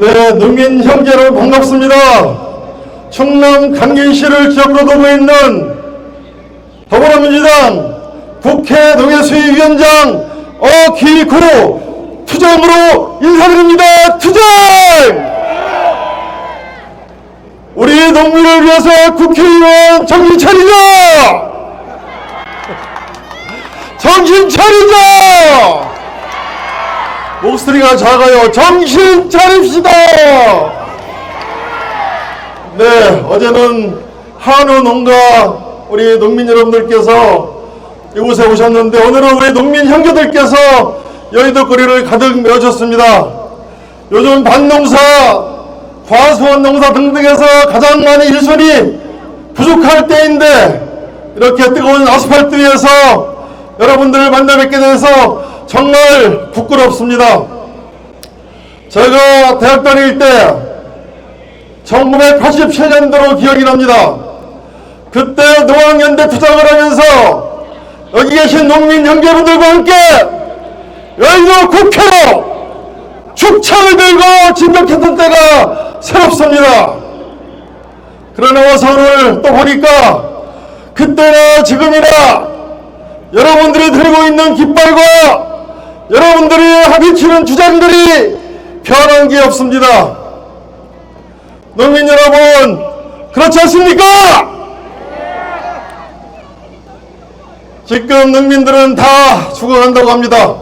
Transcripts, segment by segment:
네, 농민 형제 여러분 반갑습니다. 충남 강진시를 지역으로 두고 있는 더불어민주당 국회 농해수위위원장 어기구 투쟁으로 인사드립니다. 투쟁! 우리 농민을 위해서 국회의원 정신 차리자! 정신 차리자! 목소리가 작아요. 정신 차립시다! 네, 어제는 한우 농가 우리 농민 여러분들께서 이곳에 오셨는데 오늘은 우리 농민 형제들께서 여의도 거리를 가득 메워줬습니다. 요즘 밭농사, 과수원 농사 등등에서 가장 많이 일손이 부족할 때인데 이렇게 뜨거운 아스팔트 위에서 여러분들을 만나 뵙게 돼서 정말 부끄럽습니다. 제가 대학 다닐 때 1987년도로 기억이 납니다. 그때 농학연대 투쟁을 하면서 여기 계신 농민 형제분들과 함께 여의도 국회로 축창을 들고 진격했던 때가 새롭습니다. 그러나 와서 오늘 또 보니까 그때나 지금이나 여러분들이 들고 있는 깃발과 여러분들이 하비치는 주장들이 변한 게 없습니다. 농민 여러분, 그렇지 않습니까? 지금 농민들은 다 죽어간다고 합니다.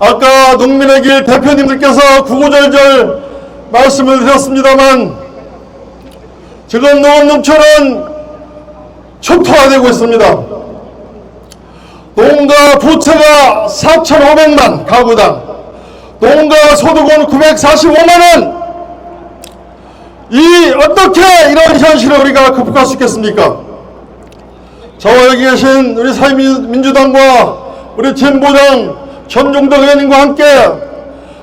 아까 농민의 길 대표님들께서 구구절절 말씀을 드렸습니다만 지금 농업농촌은 초토화되고 있습니다. 농가 부채가 4,500만 가구당, 농가 소득은 945만원. 이 어떻게 이런 현실을 우리가 극복할 수 있겠습니까? 저와 여기 계신 우리 사회민주당과 우리 진보당 전종덕 의원님과 함께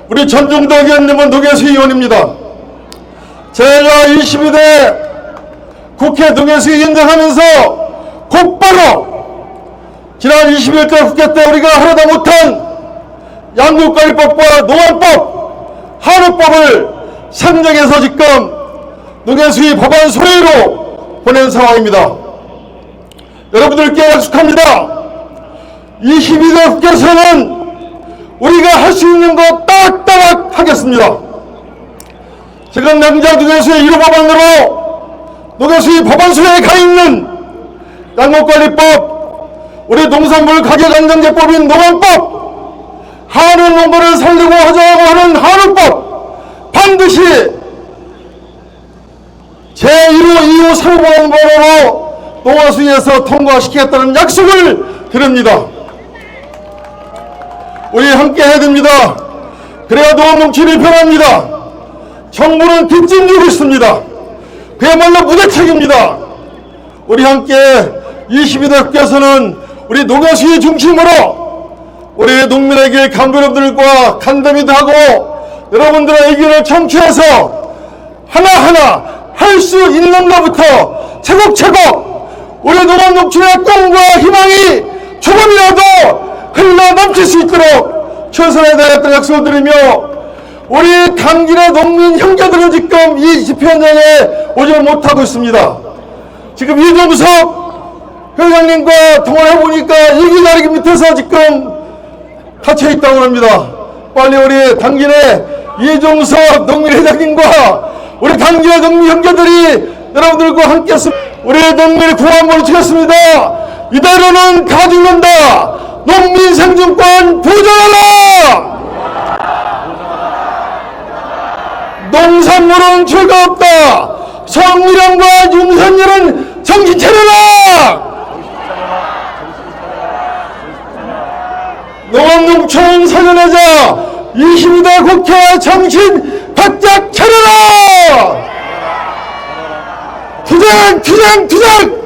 우리 전종덕 의원님은 동해수 의원입니다. 제가 22대 국회 동해수 인정하면서 곧바로 지난 21대 국회 때 우리가 하려다 못한 양국관리법과 농안법, 한우법을 상정해서 지금 농해수위 법안 소위로 보낸 상황입니다. 여러분들께 약속합니다. 22대 국회에서는 우리가 할 수 있는 거 딱딱 하겠습니다. 지금 당장 농해수의 1호 법안으로 농해수위 법안소에 가 있는 양목관리법, 우리 농산물 가격 안정제법인 농안법, 한우 농가를 살리고 하자고 하는 한우법 반드시 제1호, 2호 사무보험법으로 농화수위에서 통과시키겠다는 약속을 드립니다. 우리 함께 해야 됩니다. 그래야 농업농촌이 변합니다. 정부는 뒷짐지고 있습니다. 그야말로 무대책입니다. 우리 함께 22대 국회에서는 우리 농가수위 중심으로 우리 농민에게 강변업들과 간담회도 하고 여러분들의 의견을 청취해서 하나하나 할 수 있는 것부터 차곡차곡 우리 농업농촌의 꿈과 희망이 조금이라도 흘러 넘칠 수 있도록 최선에 다했던 약속을 드리며 우리 강진의 농민 형제들은 지금 이 집회 현장에 오지 못하고 있습니다. 지금 이종석 회장님과 통화를 해보니까 일기 자리 밑에서 지금 갇혀 있다고 합니다. 빨리 우리 당진의 이종석 농민회장님과 우리 당진의 농민 형제들이 여러분들과 함께 했 우리 농민의 구원을 주겠습니다. 이대로는 다 죽는다. 농민 생존권 보장하라. 농산물은 죄가 없다. 성미령과 윤선열은 정신 차려라. 농업농촌 살려내자 22대 국회 정신 바짝 차려라! 투쟁 투쟁 투쟁